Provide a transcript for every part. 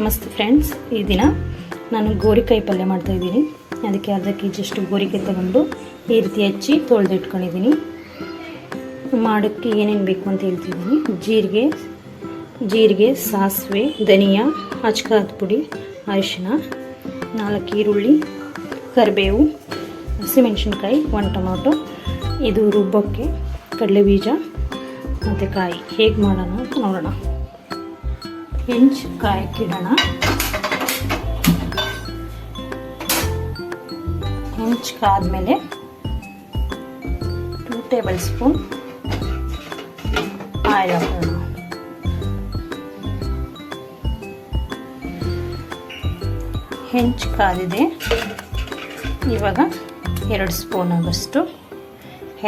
ನಮಸ್ತೆ ಫ್ರೆಂಡ್ಸ್ ಈ ದಿನ ನಾನು ಗೋರಿಕಾಯಿ ಪಲ್ಯ ಮಾಡ್ತಾ ಇದ್ದೀನಿ. ಅದಕ್ಕೆ ಅರ್ಧ ಕೆ ಜಿಯಷ್ಟು ಗೋರಿಕಾಯಿ ತಗೊಂಡು ಈ ರೀತಿ ಹಚ್ಚಿ ತೊಳೆದು ಇಟ್ಕೊಂಡಿದ್ದೀನಿ ಮಾಡೋಕ್ಕೆ ಏನೇನು ಬೇಕು ಅಂತ ಹೇಳ್ತಿದ್ದೀನಿ. ಜೀರಿಗೆ ಜೀರಿಗೆ, ಸಾಸಿವೆ, ಧನಿಯಾ ಅಚ್ಕಾರದ ಪುಡಿ ಅರಿಶಿನ ನಾಲ್ಕು ಈರುಳ್ಳಿ, ಕರಿಬೇವು, ಹಸಿಮೆಣಸಿನ್ಕಾಯಿ ಒಂದು ಟೊಮೊಟೊ, ಇದು ರುಬ್ಬಕ್ಕೆ ಕಡಲೆ ಬೀಜ ಮತ್ತು ಕಾಯಿ. ಹೇಗೆ ಮಾಡೋಣ ನೋಡೋಣ. ಹೆಂಚು ಕಾಯಕ್ಕಿಡೋಣ ಹೆಂಚು ಕಾದ್ಮೇಲೆ ಟೂ ಟೇಬಲ್ ಸ್ಪೂನ್ ಆಯಿಲ್ ಹಾಕೋಣ. ಹೆಂಚು ಕಾದಿದೆ. ಇವಾಗ ಎರಡು ಸ್ಪೂನ್ ಆಗೋಷ್ಟು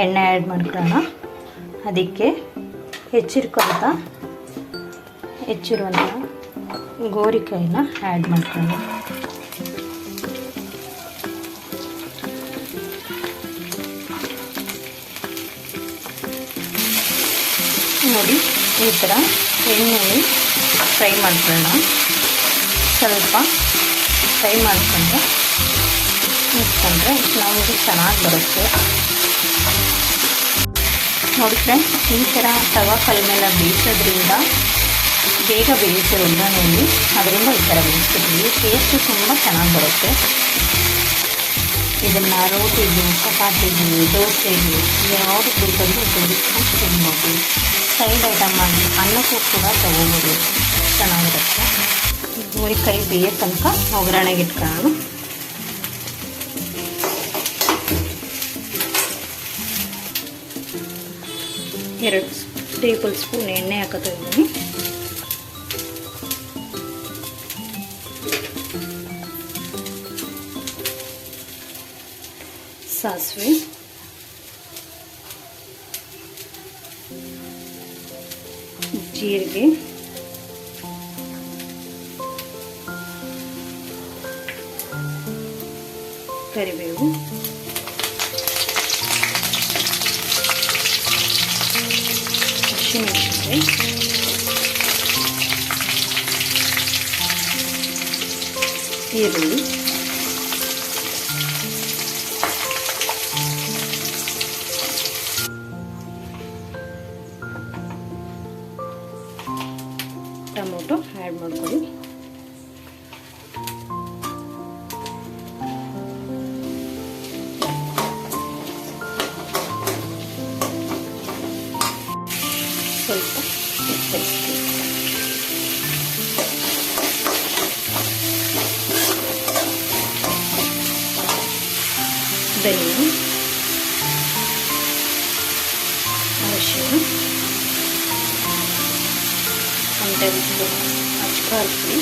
ಎಣ್ಣೆ ಆ್ಯಡ್ ಮಾಡ್ಕೊಳ್ಳೋಣ. ಅದಕ್ಕೆ ಹೆಚ್ಚಿರ್ಕೊಂತ ಹೆಚ್ಚಿರುವಂಥ ಗೋರಿಕಾಯಿನ ಆ್ಯಡ್ ಮಾಡ್ಕೊಂಡು ನೋಡಿ, ಈ ಥರ ಎಣ್ಣೆಯಲ್ಲಿ ಫ್ರೈ ಮಾಡ್ಕೊಳ್ಳೋಣ. ಸ್ವಲ್ಪ ಫ್ರೈ ಮಾಡಿಕೊಂಡು ಮುಚ್ಕೊಂಡ್ರೆ ನಮಗೆ ಚೆನ್ನಾಗಿ ಬರುತ್ತೆ. ನೋಡಿ ಫ್ರೆಂಡ್ಸ್ ಈ ಥರ ತವಾ ಕಲ್ ಮೇಲೆ ಬೇಯಿಸೋದ್ರಿಂದ ಬೇಗ ಬೇಯುತ್ತೆ ಒಗ್ಗರಣೆಯಲ್ಲಿ ಅದರಿಂದ ಈ ಥರ ಬೇಯಿಸ್ತಿದ್ವಿ ಟೇಸ್ಟು ತುಂಬ ಚೆನ್ನಾಗಿ ಬರುತ್ತೆ. ಇದನ್ನು ರೋಟಿಗೆ, ಚಪಾತಿಗೆ, ದೋಸೆಗೆ ಯಾವುದಕ್ಕೆ ಬೇಕಾದರೂ ಉಪಯೋಗಿಸ್ಕೊಂಡು ತಿನ್ಬೋದು. ಸೈಡ್ ಐಟಮ್ ಆಗಿ ಅನ್ನಕ್ಕೂ ಕೂಡ ತೊಗೋಬೋದು. ಚೆನ್ನಾಗಿರುತ್ತೆ. ಗೋರಿಕಾಯಿ ಬೇಯೋ ತನಕ ಒಗ್ಗರಣೆಗೆ ಇಟ್ಕೊಳ್ಳೋಣ. ಎರಡು ಟೇಬಲ್ ಸ್ಪೂನ್ ಎಣ್ಣೆ ಹಾಕೋತಾ ಇದ್ದೀನಿ ಸಾಸಿವೆ ಜೀರಿಗೆ ಕರಿಬೇವು ಹಸಿಮೆಣಸಿನಕಾಯಿ ಈರುಳ್ಳಿ ಟೊಮೊಟೊ ಆ್ಯಡ್ ಮಾಡ್ಕೊಳ್ಳಿ. ಸ್ವಲ್ಪ ಧನಿಯಾ ಅರಿಶಿನ ಒಂದು ಟೇಬಲ್ ಸ್ಪೂನ್ ಅಚ್ಕಾರದ ಪುಡಿ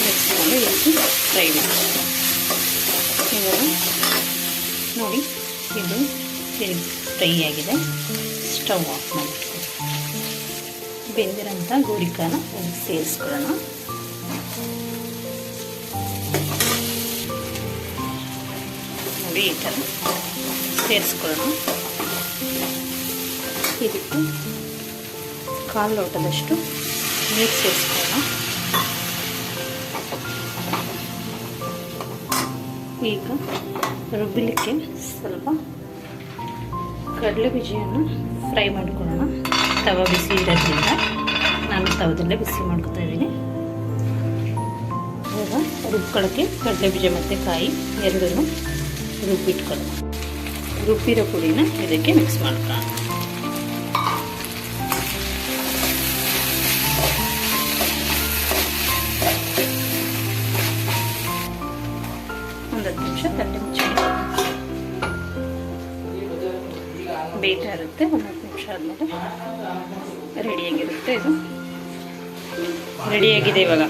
ಮಿಕ್ಸ್ಕೊಂಡು ಫ್ರೈ ಮಾಡಿ ಇವಾಗ ನೋಡಿ ಇದು ಫ್ರೈ ಆಗಿದೆ ಸ್ಟವ್ ಆಫ್ ಮಾಡಿಟ್ಕೊಂಡು ಬೆಂದಿರೋಂಥ ಗೋರಿಕಾನ ಸೇರಿಸ್ಕೊಳ್ಳೋಣ. ನೋಡಿ ಈ ಥರ ಸೇರಿಸ್ಕೊಳ್ಳೋಣ. ಇದಕ್ಕೆ ಕಾಲು ಲೋಟದಷ್ಟು ನೀರು ಸೇರಿಸ್ಕೊಳ್ಳೋಣ. ಈಗ ರುಬ್ಬಲಿಕ್ಕೆ ಸ್ವಲ್ಪ ಕಡಲೆ ಬೀಜವನ್ನು ಫ್ರೈ ಮಾಡ್ಕೊಳ್ಳೋಣ. ತವ ಬಿಸಿ ಇರೋದ್ರಿಂದ ನಾನು ತವದಲ್ಲೇ ಬಿಸಿ ಮಾಡ್ಕೊತಾ ಇದ್ದೀನಿ. ಇವಾಗ ರುಬ್ಕೊಳ್ಳೋಕ್ಕೆ ಕಡಲೆ ಬೀಜ ಮತ್ತು ಕಾಯಿ ಎರಡನ್ನೂ ರುಬ್ಬಿಟ್ಕೊಳ್ಳೋಣ. ರುಬ್ಬಿರೋ ಪುಡಿನ ಇದಕ್ಕೆ ಮಿಕ್ಸ್ ಮಾಡ್ಕೊಳ್ಳೋಣ. ಬೇಯ್ತಾ ಇರುತ್ತೆ. ಒಂದು ಹತ್ತು ನಿಮಿಷ ಆದಮೇಲೆ ರೆಡಿಯಾಗಿರುತ್ತೆ ಇದು. ರೆಡಿಯಾಗಿದೆ ಇವಾಗ.